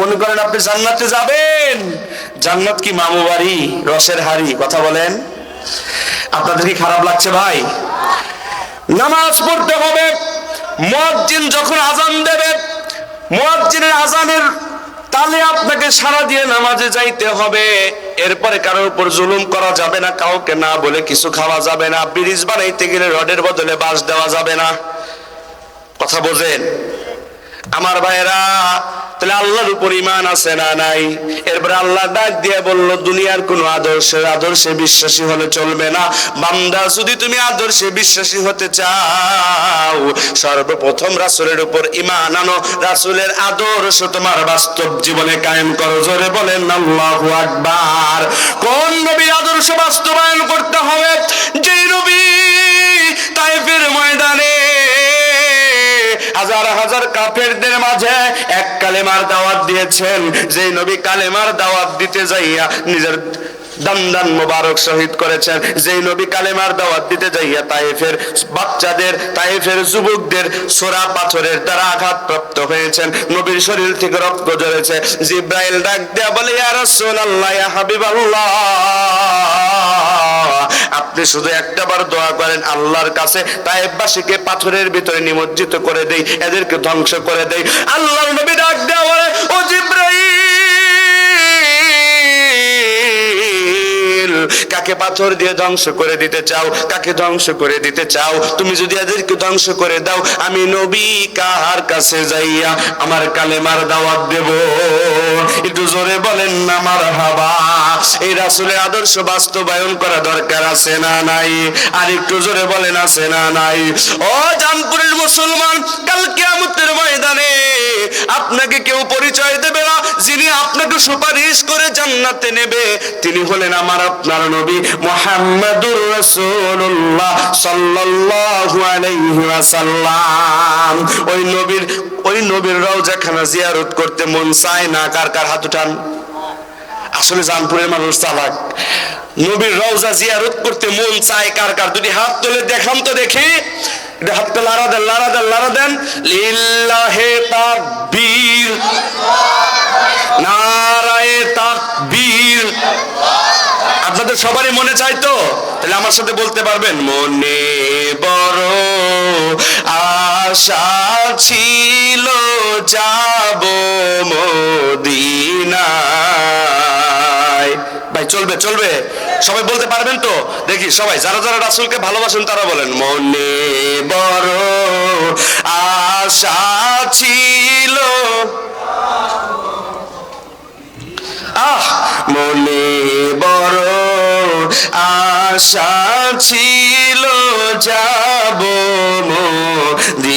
মনে করেন আপনি জান্নাতে যাবেন। জান্নাত কি মামু বাড়ি, রসের হাড়ি? কথা বলেন। আপনাদের কি খারাপ লাগছে ভাই? নামাজ পড়তে হবে। মুয়াজ্জিন যখন আজান দেবে, মুয়াজ্জিনের আজানের তালে আপনাকে সারা দিয়ে নামাজে যাইতে হবে। এরপরে কারোর উপর জুলুম করা যাবে না, কাউকে না বলে কিছু খাওয়া যাবে না। ব্রিজ বানাইতে গেলে রডের বদলে বাঁশ দেওয়া যাবে না। কথা বোঝেন? আমার ভাইয়েরা তাহলে আল্লাহর উপর ইমান আছে না নাই? এরপরে আল্লাহ ডাক দিয়ে বলল, দুনিয়ার কোন আদর্শের, আদর্শে বিশ্বাসী হলে চলবে না। বান্দা, যদি তুমি আদর্শে বিশ্বাসী হতে চাও, সর্বপ্রথম রাসূলের উপর ইমান আনো। রাসূলের আদর্শ তোমার বাস্তব জীবনে কায়েম করো। জোরে বলেন, আল্লাহু আকবার। কোন নবীর আদর্শ বাস্তবায়ন করতে হবে? হাজার হাজার কাফেরদের মাঝে এক কালেমার দাওয়াত দিয়েছেন। যে নবী কালেমার দাওয়াত দিতে যাইয়া নিজের দান্দান মোবারক শহীদ করেছেন, যেই নবী কালেমার দাওয়াত দিতে যাইয়া তাইফের বাচ্চাদের তাইফের যুবকদের সোরা পাথরের দ্বারা আঘাত প্রাপ্ত হয়েছেন। নবীর শরীর থেকে রক্ত ঝরেছে। জিব্রাইল ডাক দেয়া বলে, ইয়া রাসূলুল্লাহ, ইয়া হাবিবাল্লাহ। আপনি শুধু একটা বার দোয়া করেন আল্লাহর কাছে, তাইবাসীকে পাথরের ভিতরে নিমজ্জিত করে দেই, এদেরকে ধ্বংস করে দেই। আল্লাহর নবী ডাক দেওয়া বলে, ও কাকে পাথর দিয়ে ধ্বংস করে দিতে চাও, কাকে ধ্বংস করে দিতে চাও? তুমি যদি এদেরকে ধ্বংস করে দাও, আমি নবী কাহার কাছে যাইয়া আমার কালেমার দাওয়াত দেব। একটু জোরে বলেন না আমার হাবা এই রাসুলের আদর্শ বাস্তবায়ন করা দরকার আছে না নাই? আর একটু জোরে বলেন আছে না নাই? ও জানপুরের মুসলমান, কাল কিয়ামতের ময়দানে আপনাকে কেউ পরিচয় দেবে না, যিনি আপনাকে সুপারিশ করে জান্নাতে নেবে, তিনি হলেন আমার আপনার নবী মুহাম্মাদুর রাসূলুল্লাহ সাল্লাল্লাহু আলাইহি ওয়াসাল্লাম। ওই নবীর ওই নবীর রওজাখানা জিয়ারত করতে মন চায় না, কার কার হাত উঠান? আসলে জানপুরের মানুষ চালাক। নবীর রওজা জিয়ারত করতে মন চায় কার কার? দুটি হাত তুলে দেখান তো দেখি। এটা হাতটা লারা দেন লারা দেন লারা দেন। লিল্লাহে আপনাদের সবারই মনে চাই তো? তাহলে আমার সাথে বলতে পারবেন, মনে বড় আশা ছিল যাব মদিনায়। ভাই, চলবে চলবে। সবাই বলতে পারবেন তো? দেখি, সবাই, যারা যারা রাসূলকে ভালোবাসেন, তারা বলেন, মনে বড় আশা ছিল আশা ছিল যাব দিনা